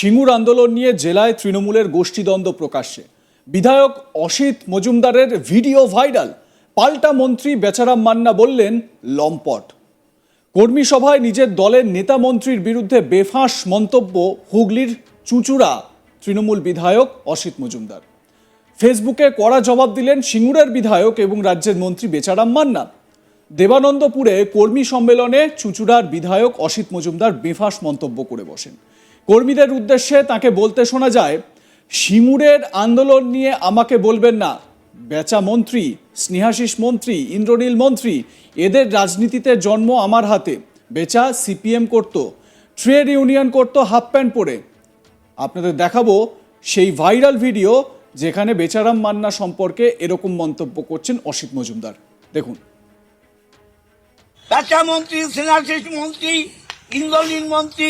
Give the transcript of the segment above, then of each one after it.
সিঙ্গুর আন্দোলন নিয়ে জেলায় তৃণমূলের গোষ্ঠীদ্বন্দ্ব প্রকাশ্যে। বিধায়ক অসিত মজুমদারের ভিডিও ভাইরাল। পাল্টা মন্ত্রী বেচারাম মান্না বললেন, লম্পট। কর্মী সভায় নিজের দলের নেতা মন্ত্রীর বিরুদ্ধে বেফাঁস মন্তব্য হুগলির চুঁচুড়া তৃণমূল বিধায়ক অসিত মজুমদার। ফেসবুকে কড়া জবাব দিলেন সিঙ্গুরের বিধায়ক এবং রাজ্যের মন্ত্রী বেচারাম মান্না। দেবানন্দপুরে কর্মী সম্মেলনে চুঁচুড়ার বিধায়ক অসিত মজুমদার বেফাঁস মন্তব্য করে বসেন। কর্মীদের উদ্দেশ্যে তাকে বলতে শোনা যায় সিঙ্গুরের আন্দোলন নিয়ে আমাকে বলবেন না। বেচা মন্ত্রী, স্নেহাশিস মন্ত্রী, ইন্দ্রনীল মন্ত্রী, এদের রাজনীতিতে জন্ম আমার হাতে। বেচা সিপিএম করত, ট্রেড ইউনিয়ন করত হাফ প্যান্ট পরে। আপনাদের দেখাবো সেই ভাইরাল ভিডিও যেখানে বেচারাম মান্না সম্পর্কে এরকম মন্তব্য করছেন অসিত মজুমদার। দেখুন। কাঁচা মন্ত্রী সেনাশিস মন্ত্রী ইন্দ্রলীন মন্ত্রী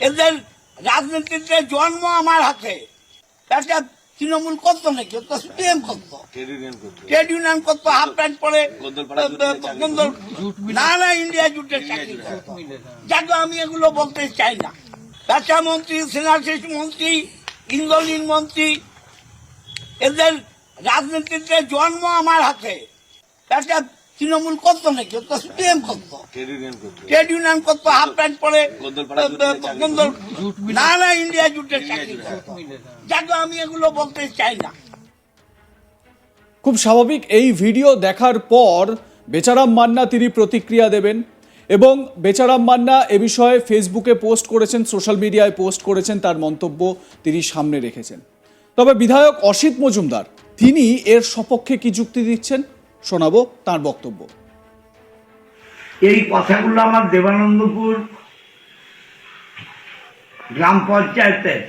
এদের রাজনীতিতে জন্ম আমার হাতে। একটা তৃণমূল করতো নাকি? সিপিএম করতো। ট্রেড ইউনিয়ন করতো হাফ প্যান্ট পরে গন্দর- না না ইন্ডিয়া জুটের চাকরি করতো। যাকে আমি এগুলো বলতে চাই না। কাঁচা মন্ত্রী সেনাশিস মন্ত্রী ইন্দ্রলীন মন্ত্রী এদের রাজনীতিতে জন্ম আমার হাতে। একটা তৃণমূল করতো নাকি? করতো। ট্রেড ইউনিয়ন করতো। হাফ প্যান্ট পরে না না ইন্ডিয়া জুটের চাকরি যাকে আমি এগুলো বলতে চাই না। খুব স্বাভাবিক এই ভিডিও দেখার পর বেচারাম মান্না তিনি প্রতিক্রিয়া দেবেন এবং বেচারাম মান্না এ বিষয়ে ফেসবুকে পোস্ট করেছেন সোশ্যাল মিডিয়ায় পোস্ট করেছেন তার মন্তব্য তিনি সামনে রেখেছেন। তবে বিধায়ক অসিত মজুমদার তিনি এর সপক্ষে কি যুক্তি দিচ্ছেন? শোনাবো তার বক্তব্য। এই কথাগুলো আমার দেবানন্দপুর গ্রাম পঞ্চায়েতের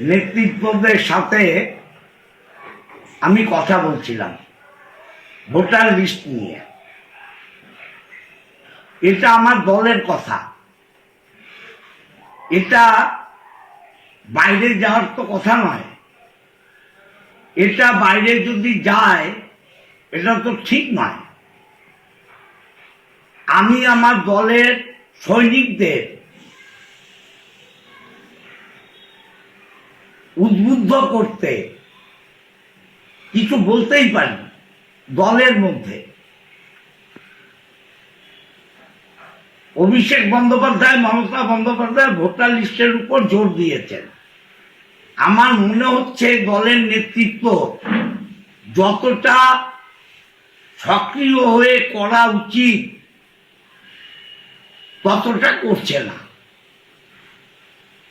নেতৃত্বদের সাথে আমি কথা বলছিলাম, ভোটার লিস্ট নিয়ে। এটা আমার দলের কথা। এটা বাইরে যাওয়ার তো কথা নয়। এটা বাইরে যদি যায় এটা তো ঠিক নয়। আমি আমার দলের সৈনিকদের উদ্বুদ্ধ করতে কিছু বলতেই পারি দলের মধ্যে। অভিষেক বন্দ্যোপাধ্যায়, মমতা বন্দ্যোপাধ্যায় ভোটার লিস্টের উপর জোর দিয়েছেন। আমার মনে হচ্ছে দলের নেতৃত্ব যতটা সক্রিয় হয়ে করা উচিত। ততটা করছে না।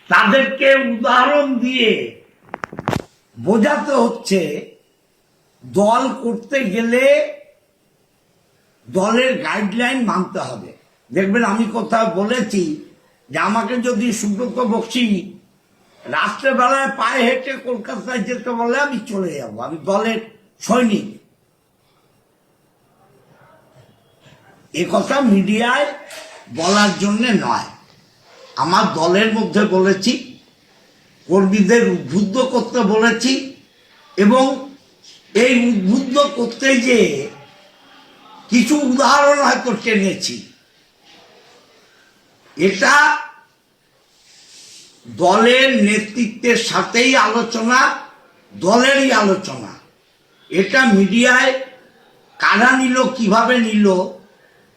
তাদেরকে উদাহরণ দিয়ে বোঝাতে হচ্ছে, দল করতে গেলে দলের গাইডলাইন মানতে হবে। দেখবেন আমি কোথাও বলেছি যে আমাকে যদি সুব্রত বক্সি রাত্রেবেলায় পায়ে হেঁটে কলকাতায় যেতে বলে আমি চলে যাব। আমি দলের সৈনিক। এ কথা মিডিয়ায় বলার জন্য নয়। আমার দলের মধ্যে বলেছি, কর্মীদের উদ্বুদ্ধ করতে বলেছি এবং এই উদ্বুদ্ধ করতে যে কিছু উদাহরণ হয়তো টেনেছি। এটা দলের নেতৃত্বের সাথেই আলোচনা, দলেরই আলোচনা। এটা মিডিয়ায় কারা নিল, কীভাবে নিল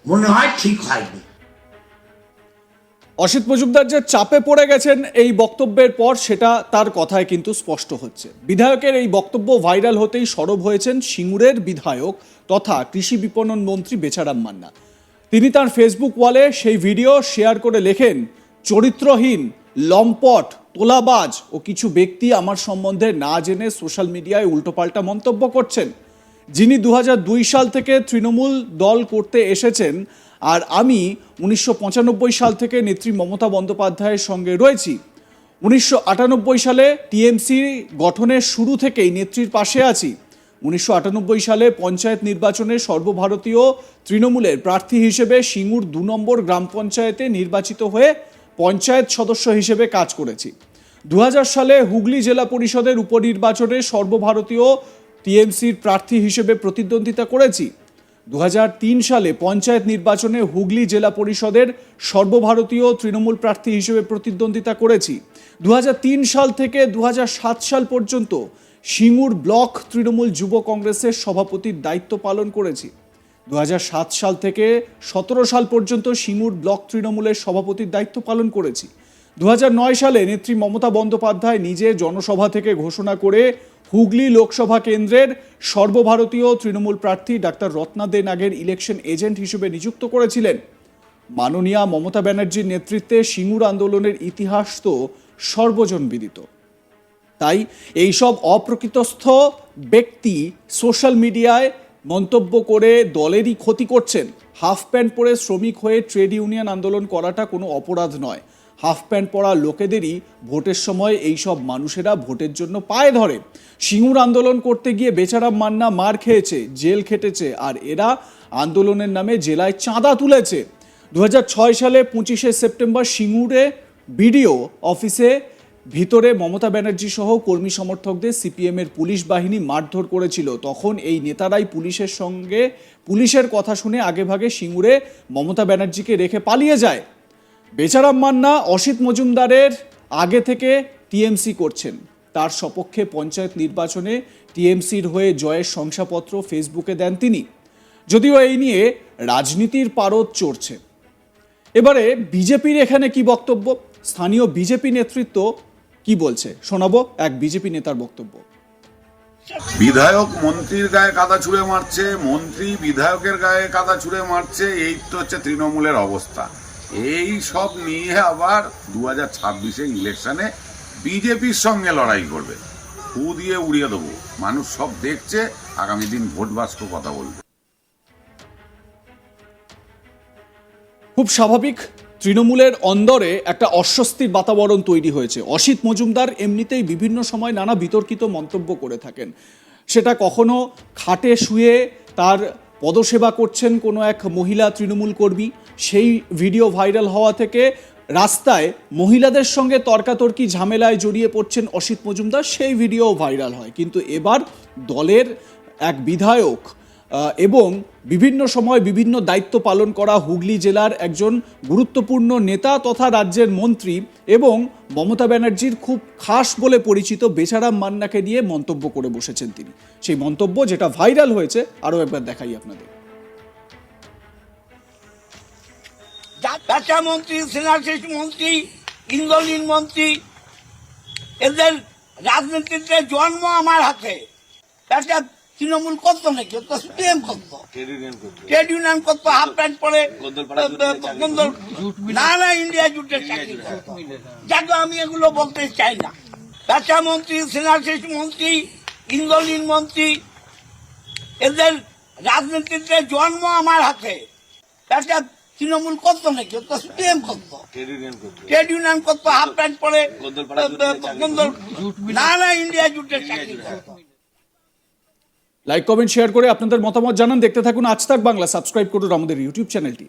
মনে হয় ঠিক হয়নি। অসিত মজুমদার যে চাপে পড়ে গেছেন এই বক্তব্যের পর সেটা তার কথায় কিন্তু স্পষ্ট হচ্ছে। বিধায়কের এই বক্তব্য ভাইরাল হতেই সরব হয়েছেন সিঙ্গুরের বিধায়ক তথা কৃষি বিপণন মন্ত্রী বেচারাম মান্না। তিনি তার ফেসবুক ওয়ালে সেই ভিডিও শেয়ার করে লেখেন, চরিত্রহীন, লম্পট, তোলাবাজ ও কিছু ব্যক্তি আমার সম্বন্ধে না জেনে সোশ্যাল মিডিয়ায় উল্টোপাল্টা মন্তব্য করছেন। যিনি দু হাজার দুই সাল থেকে তৃণমূল দল করতে এসেছেন, আর আমি উনিশশো পঁচানব্বই সাল থেকে নেত্রী মমতা বন্দ্যোপাধ্যায়ের সঙ্গে রয়েছি। উনিশশো আটানব্বই সালে টিএমসি গঠনের শুরু থেকেই নেত্রীর পাশে আছি। উনিশশো আটানব্বই সালে পঞ্চায়েত নির্বাচনে সর্বভারতীয় তৃণমূলের প্রার্থী হিসেবে সিঙ্গুর দু নম্বর গ্রাম পঞ্চায়েতে নির্বাচিত হয়ে পঞ্চায়েত সদস্য হিসেবে কাজ করেছি। দু হাজার সালে হুগলি জেলা পরিষদের উপনির্বাচনে সর্বভারতীয় টিএমসির প্রার্থী হিসেবে প্রতিদ্বন্দ্বিতা করেছি। দু হাজার তিন সালে পঞ্চায়েত নির্বাচনে হুগলি জেলা পরিষদের সর্বভারতীয় তৃণমূল প্রার্থী হিসেবে প্রতিদ্বন্দ্বিতা করেছি। দু হাজার তিন সাল থেকে দু হাজার সাত সাল পর্যন্ত সিঙ্গুর ব্লক তৃণমূল যুব কংগ্রেসের সভাপতির দায়িত্ব পালন করেছি। দু হাজার সাত সাল থেকে সতেরো সাল পর্যন্ত সিঙ্গুর ব্লক তৃণমূলের সভাপতির দায়িত্ব পালন করেছি। দু হাজার নয় সালে নেত্রী মমতা বন্দ্যোপাধ্যায় নিজে জনসভা থেকে ঘোষণা করে হুগলি লোকসভা কেন্দ্রের সর্বভারতীয় তৃণমূল প্রার্থী ডাক্তার রত্না দে নাগের ইলেকশন এজেন্ট হিসেবে নিযুক্ত করেছিলেন। মাননীয়া মমতা ব্যানার্জির নেতৃত্বে সিঙ্গুর আন্দোলনের ইতিহাস তো সর্বজন বিদিত। তাই এইসব অপ্রকৃতস্থ ব্যক্তি সোশ্যাল মিডিয়ায় মন্তব্য করে দলেরই ক্ষতি করছেন। হাফ প্যান্ট পরে শ্রমিক হয়ে ট্রেড ইউনিয়ন আন্দোলন করাটা কোনো অপরাধ নয়। হাফ প্যান্ট পরা লোকেদেরই ভোটের সময় এইসব মানুষেরা ভোটের জন্য পায়ে ধরে। সিঙ্গুর আন্দোলন করতে গিয়ে বেচারাম মান্না মার খেয়েছে, জেল খেটেছে, আর এরা আন্দোলনের নামে জেলায় চাঁদা তুলেছে। দু হাজার ছয় সালে পঁচিশে সেপ্টেম্বর সিঙ্গুরে বিডিও অফিসে ভিতরে মমতা ব্যানার্জি সহ কর্মী সমর্থকদের সিপিএমের পুলিশ বাহিনী মারধর করেছিল। তখন এই নেতারাই পুলিশের সঙ্গে, পুলিশের কথা শুনে আগেভাগে সিঙ্গুরে মমতা ব্যানার্জিকে রেখে পালিয়ে যায়। বেচারাম মান্না অসিত মজুমদারের আগে থেকে টিএমসি করছেন। তার সপক্ষে পঞ্চায়েত নির্বাচনে টিএমসির হয়ে জয়ের শংসাপত্র ফেসবুকে দেন তিনি। যদিও এই নিয়ে রাজনীতির পারদ চড়ছে। এবারে বিজেপির এখানে কি বক্তব্য? স্থানীয় বিজেপি নেতৃত্ব কি বলছে? শোনাবো এক বিজেপি নেতার বক্তব্য। বিধায়ক মন্ত্রীর গায়ে কাদা ছুঁড়ে মারছে, মন্ত্রী বিধায়কের গায়ে কাদা ছুঁড়ে মারছে, এই তো হচ্ছে তৃণমূলের অবস্থা। এই সব নিয়ে আবার দু হাজার ছাব্বিশে ইলেকশনে বিজেপির সঙ্গে লড়াই করবে। ফু দিয়ে উড়িয়ে দেবো। মানুষ সব দেখছে, আগামী দিন ভোট বাস্ক কথা বলবে। খুব স্বাভাবিক, তৃণমূলের অন্দরে একটা অস্বস্তির বাতাবরণ তৈরি হয়েছে। অসিত মজুমদার এমনিতেই বিভিন্ন সময় নানা বিতর্কিত মন্তব্য করে থাকেন। সেটা কখনো খাটে শুয়ে তার পদসেবা করছেন কোনো এক মহিলা তৃণমূল কর্মী সেই ভিডিও ভাইরাল হওয়া থেকে রাস্তায় মহিলাদের সঙ্গে তর্কাতর্কি ঝামেলায় জড়িয়ে পড়ছেন অসিত মজুমদার, সেই ভিডিও ভাইরাল হয়। কিন্তু এবার দলের এক বিধায়ক এবং বিভিন্ন সময় বিভিন্ন দায়িত্ব পালন করা হুগলি জেলার একজন গুরুত্বপূর্ণ নেতা তথা রাজ্যের মন্ত্রী এবং মমতা ব্যানার্জির খুব খাস বলে পরিচিত বেচারাম মান্নাকে নিয়ে মন্তব্য করে বসেছেন তিনি। সেই মন্তব্য যেটা ভাইরাল হয়েছে, আরও একবার দেখাই আপনাদের। চাচা মন্ত্রী সেনাশিস মন্ত্রী ইন্দ্রলীন মন্ত্রী এদের রাজনীতিতে জন্ম আমার হাতে। একটা তৃণমূল করতো নাকি? তো সিপিএম করতো। ট্রেড ইউনিয়ন করতো হাফ প্যান্ট পরে না না ইন্ডিয়া জুটের চাকরি যাকে আমি এগুলো বলতে চাই না। চাচা মন্ত্রী সেনাশিস মন্ত্রী ইন্দ্রলীন মন্ত্রী এদের রাজনীতিতে জন্ম আমার হাতে। একটা তৃণমূল করত নাকি? করতো। ট্রেড ইউনিয়ন করত। হাফ প্যান্ট পরে না না ইন্ডিয়া জুটের চাকরি করতো। লাইক কমেন্ট শেয়ার করে আপনাদের মতামত জানান। দেখতে থাকুন আজ তাক বাংলা। সাবস্ক্রাইব করুন আমাদের ইউটিউব চ্যানেলটি